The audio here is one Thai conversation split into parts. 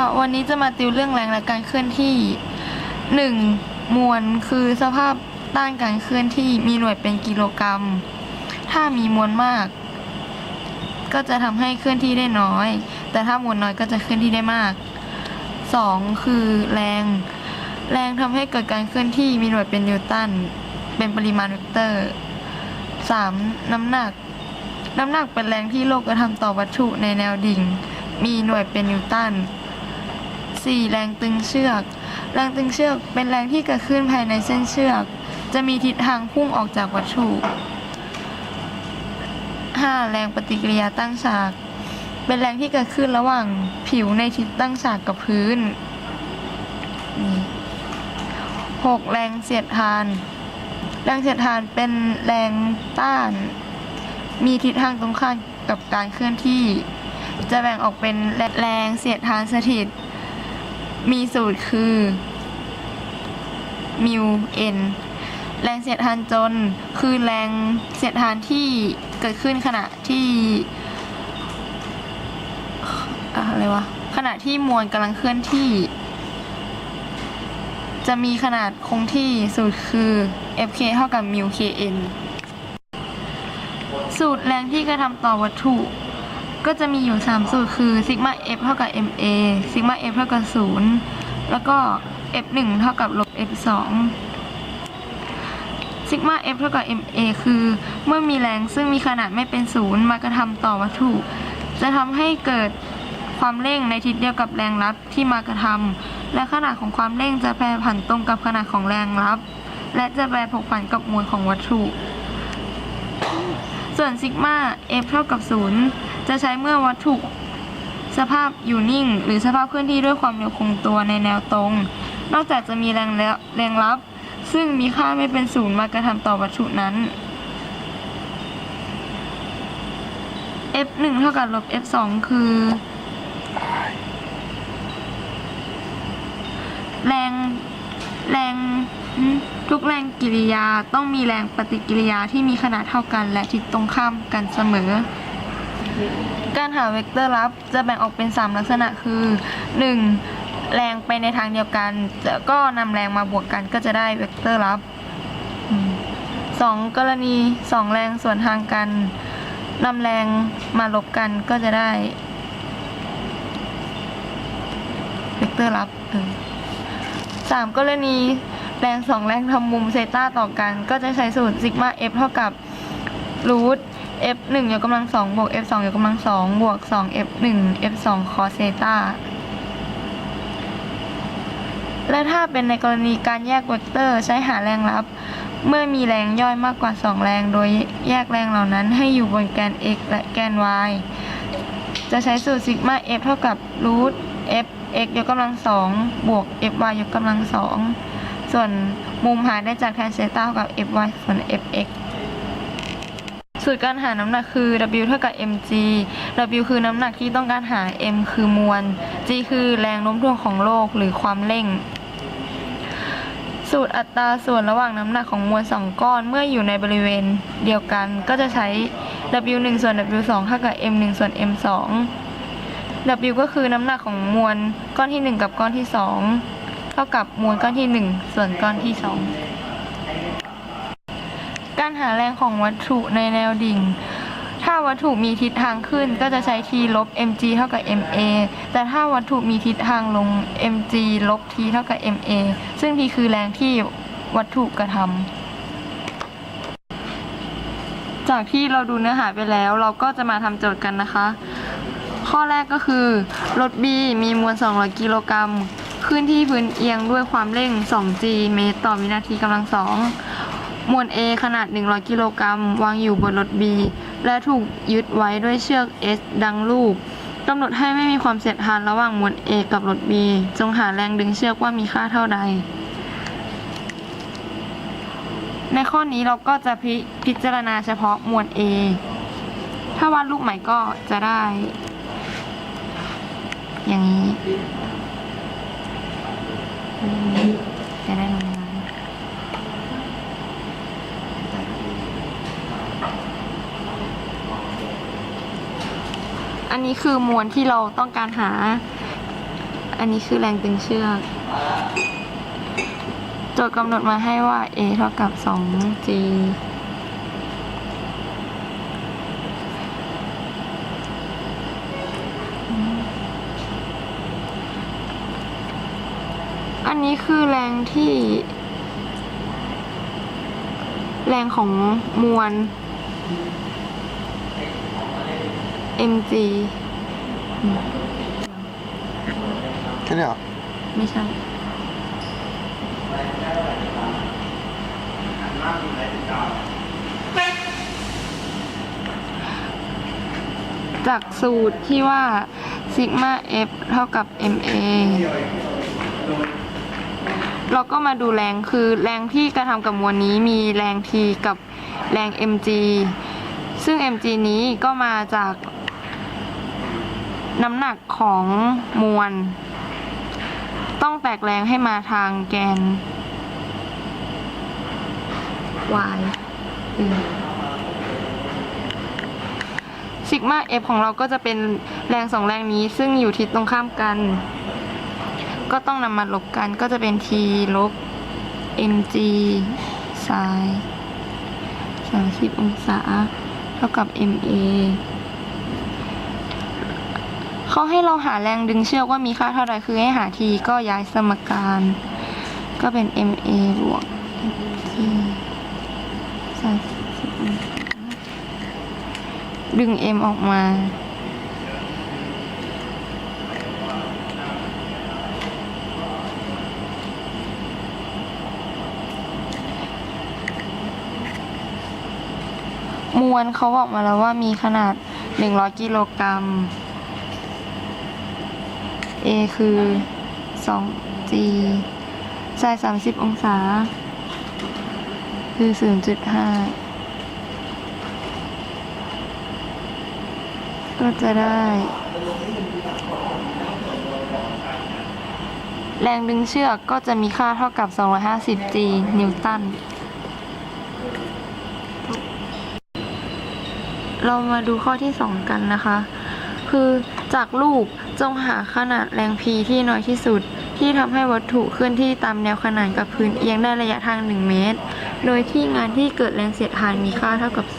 ค่ะ วันนี้จะมาติวเรื่องแรงและการเคลื่อนที่ 1. มวลคือสภาพต้านการเคลื่อนที่มีหน่วยเป็นกิโลกรัม ถ้ามีมวลมาก ก็จะทำให้เคลื่อนที่ได้น้อย แต่ถ้ามวลน้อยก็จะเคลื่อนที่ได้มาก 2. คือแรง แรงทำให้เกิดการเคลื่อนที่มีหน่วยเป็นนิวตัน เป็นปริมาณเวกเตอร์ 3. น้ำหนัก น้ำหนักเป็นแรงที่โลกกระทำต่อวัตถุในแนวดิ่งมีหน่วยเป็นนิวตัน 4. แรงตึงเชือก แรงตึงเชือกเป็นแรงที่เกิดขึ้นภายในเส้นเชือก จะมีทิศทางพุ่งออกจากวัตถุ 5. แรงปฏิกิริยาตั้งฉาก เป็นแรงที่เกิดขึ้นระหว่างผิวในทิศตั้งฉากกับพื้น 6. แรงเสียดทาน แรงเสียดทานเป็นแรงต้าน มีทิศทางตรงข้ามกับการเคลื่อนที่ จะแบ่งออกเป็นแรงเสียดทานสถิต มีสูตรคือมิวเอ็นแรงเสียดทานจนคือแรงเสียดทานที่เกิดขึ้นขณะที่อะอะไรวะขณะที่มวลกำลังเคลื่อนที่ จะมีขนาดคงที่สูตรคือ Fk เท่ากับ μ Kn สูตรแรงที่กระทำต่อวัตถุ ก็จะมีอยู่ 3 สูตรคือซิกมา F เท่ากับ ma ซิกมา F เท่ากับ 0 แล้วก็ F1 เท่ากับลบ F2 ซิกมา F เท่ากับ ma คือเมื่อมีแรงซึ่งมีขนาดไม่เป็นศูนย์มากระทำต่อวัตถุ จะทำให้เกิดความเร่งในทิศเดียวกับแรงรับที่มากระทำและขนาดของความเร่งจะแปรผันตรงกับขนาดของแรงรับ และจะแปรผกผันกับมวลของวัตถุ ส่วนซิกมา F เท่ากับ 0 จะใช้เมื่อวัตถุสภาพอยู่นิ่ง หรือสภาพเคลื่อนที่ด้วยความเร็วคงตัวในแนวตรง นอกจากจะมีแรงแลแรงรับ ซึ่งมีค่าไม่เป็นศูนย์มากระทำต่อวัตถุนั้น F1 เท่ากับลบ F2 คือ แรงแรง ทุกแรงกิริยาต้องมีแรงปฏิกิริยาที่มีขนาดเท่ากัน และทิศตรงข้ามกันเสมอ การหาเวกเตอร์ลับจะแบ่งออกเป็น 3 ลักษณะคือ 1. แรงไปในทางเดียวกันจะก็นำแรงมาบวกกันก็จะได้เวกเตอร์ลับอืมสองกรณี 2 แรงส่วนทางกันนำแรงมาลบกันก็จะได้เวกเตอร์ลับสามกรณี แรงสองแรงทำมุมเซตาต่อกัน ก็จะใช้สูตรซิกมา f เท่ากับรูท f 1ยกกำลังสองบวก f 2ยกกำลังสองบวก2 f 1 f 2 cos เซตาและถ้าเป็นในกรณีการแยกเวกเตอร์ใช้หาแรงรับ เมื่อมีแรงย่อยมากกว่า 2 แรง โดยแยกแรงเหล่านั้นให้อยู่บนแกน x และแกน y จะใช้สูตรซิกมา f เท่ากับรูท f x ยกกำลังสองบวก f y ยกกำลังสอง ส่วนมุมหาได้จากแทนเซต้ากับ f y ส่วน f x สูตรการหาน้ำหนักคือ w เท่ากับ mg w คือน้ำหนักที่ต้องการหา m คือมวล g คือแรงโน้มถ่วงของโลกหรือความเร่ง สูตรอัตราส่วนระหว่างน้ำหนักของมวลสองก้อนเมื่ออยู่ในบริเวณเดียวกัน ก็จะใช้ w 1ส่วน w 2เท่ากับ m 1ส่วน m 2 W ก็คือน้ำหนักของมวลก้อนที่ 1 กับก้อนที่ 2 ท่ากับมวลก้อนที่ 1 ส่วนก้อนที่ 2 การหาแรงของวัตถุในแนวดิ่ง ถ้าวัตถุมีทิศทางขึ้นก็จะใช้ t ลบ mg เท่ากับ ma แต่ถ้าวัตถุมีทิศทางลง mg ลบ t เท่ากับ ma ซึ่ง t คือแรงที่วัตถุกระทำจากที่เราดูเนื้อหาไปแล้วเราก็จะมาทำโจทย์กันนะคะ ข้อแรกก็คือ รถ B มีมวล 200 กิโลกรัม ขึ้นที่พื้นเอียงด้วยความเร่ง 2g เมตรต่อวินาทีกำลังสองมวล A ขนาด 100 กิโลกรัม วางอยู่บนรถ B และถูกยึดไว้ด้วยเชือก S ดังรูปกำหนดให้ไม่มีความเสียดทานระหว่างมวล A กับรถ B จงหาแรงดึงเชือกว่ามีค่าเท่าใด ในข้อนี้เราก็จะพิพจารณาเฉพาะมวล A ถ้าวาดรูปใหม่ก็จะได้ อย่างนี้ จะได้ลงมาอันนี้คือมวลที่เราต้องการหา อันนี้คือแรงตึงเชือก โจทย์กำหนดมาให้ว่า a เท่ากับ 2g อันนี้คือแรงที่ แรงของมวล mg แค่นี้เหรอไม่ใช่ จากสูตรที่ว่าซิกมา f เท่ากับ ma เราก็มาดูแรงคือแรงที่กระทำกับมวลนี้มีแรง t กับแรง mg ซึ่ง mg นี้ก็มาจากน้ำหนักของมวล ต้องแตกแรงให้มาทางแกน y ซิกมา f ของเราก็จะเป็นแรงสองแรงนี้ซึ่งอยู่ทิศตรงข้ามกัน ก็ต้องนำมาลบกันก็จะเป็น t ลบ mg ไซน์30 องศา เท่ากับ ma เขาให้เราหาแรงดึงเชือกว่ามีค่าเท่าไหร่คือให้หา t ก็ย้ายสมการ ก็เป็น ma บวก t 30องศาดึง m ออกมา มวลเขาบอกมาแล้วว่ามีขนาด 100 กิโลกรัม A คือ 2G ไซน์30 องศา คือ 0.5 ก็จะได้ แรงดึงเชือกก็จะมีค่าเท่ากับ 250 G นิวตัน เรามาดูข้อที่ 2 กันนะคะ คือจากรูปจงหาขนาดแรง P ที่น้อยที่สุด ที่ทำให้วัตถุเคลื่อนที่ตามแนวขนานกับพื้นเอียงได้ระยะทาง 1 เมตร โดยที่งานที่เกิดแรงเสียดทานมีค่าเท่ากับ 0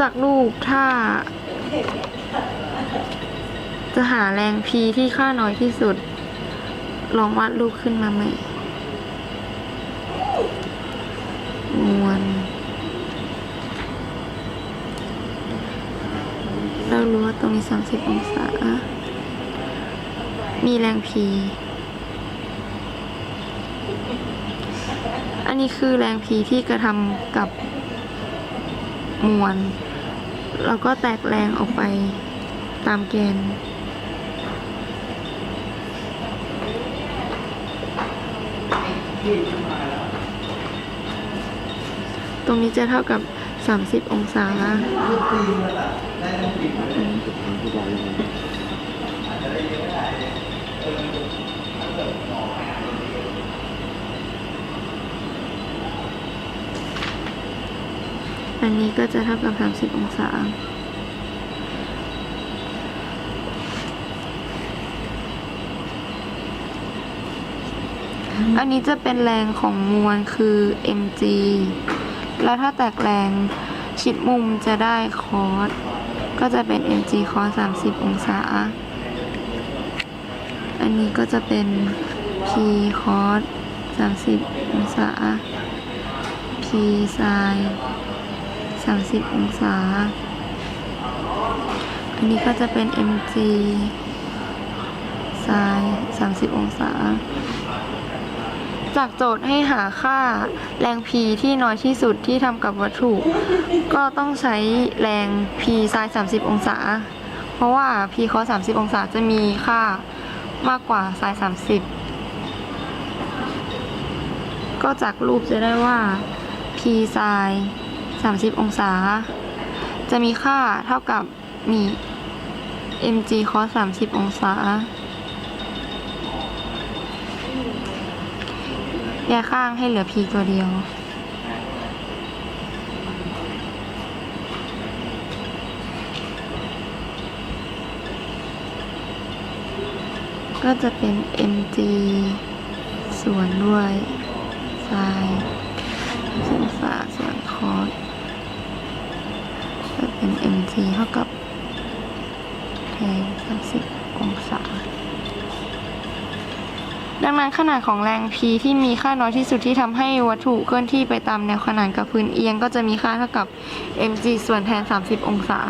จากรูปถ้า จะหาแรง P ที่ค่าน้อยที่สุด ลองวาดรูปขึ้นมาใหม่มวล เรู้ว่าตรงนี้30องศา มีแรง P อันนี้คือแรง P ที่กระทำกับมวลเราก็แตกแรงออกไปตามแกนตรงนี้จะเท่ากับ 30 องศาอันนี้ก็จะเท่ากับ 30 องศา อันนี้จะเป็นแรงของมวลคือ mg แล้วถ้าแตกแรงชิดมุมจะได้คอสก็จะเป็น mg คอส30 องศา อันนี้ก็จะเป็น p คอส30 องศา p ไซน์30 องศา อันนี้ก็จะเป็น mg ไซน์30 องศา จากโจทย์ให้หาค่าแรง P ที่น้อยที่สุดที่ทำกับวัตถุ ก็ต้องใช้แรง P ไซน์30 องศา เพราะว่า P คอ30 องศาจะมีค่ามากกว่าไซน์30 ก็จากรูปจะได้ว่า P ไซน์30 องศา จะมีค่าเท่ากับนี่ mg cos 30 องศา แยกข้างให้เหลือ p ตัวเดียว ก็จะเป็น mg ส่วนด้วยไซน์องศาส่วนคอสก็เป็น mg เท่ากับแทน30 องศา ดังนั้นขนาดของแรง P ที่มีค่าน้อยที่สุดที่ทำให้วัตถุเคลื่อนที่ไปตามแนวขนานกับพื้นเอียงก็จะมีค่าเท่ากับ mg ส่วนแทน 30 องศา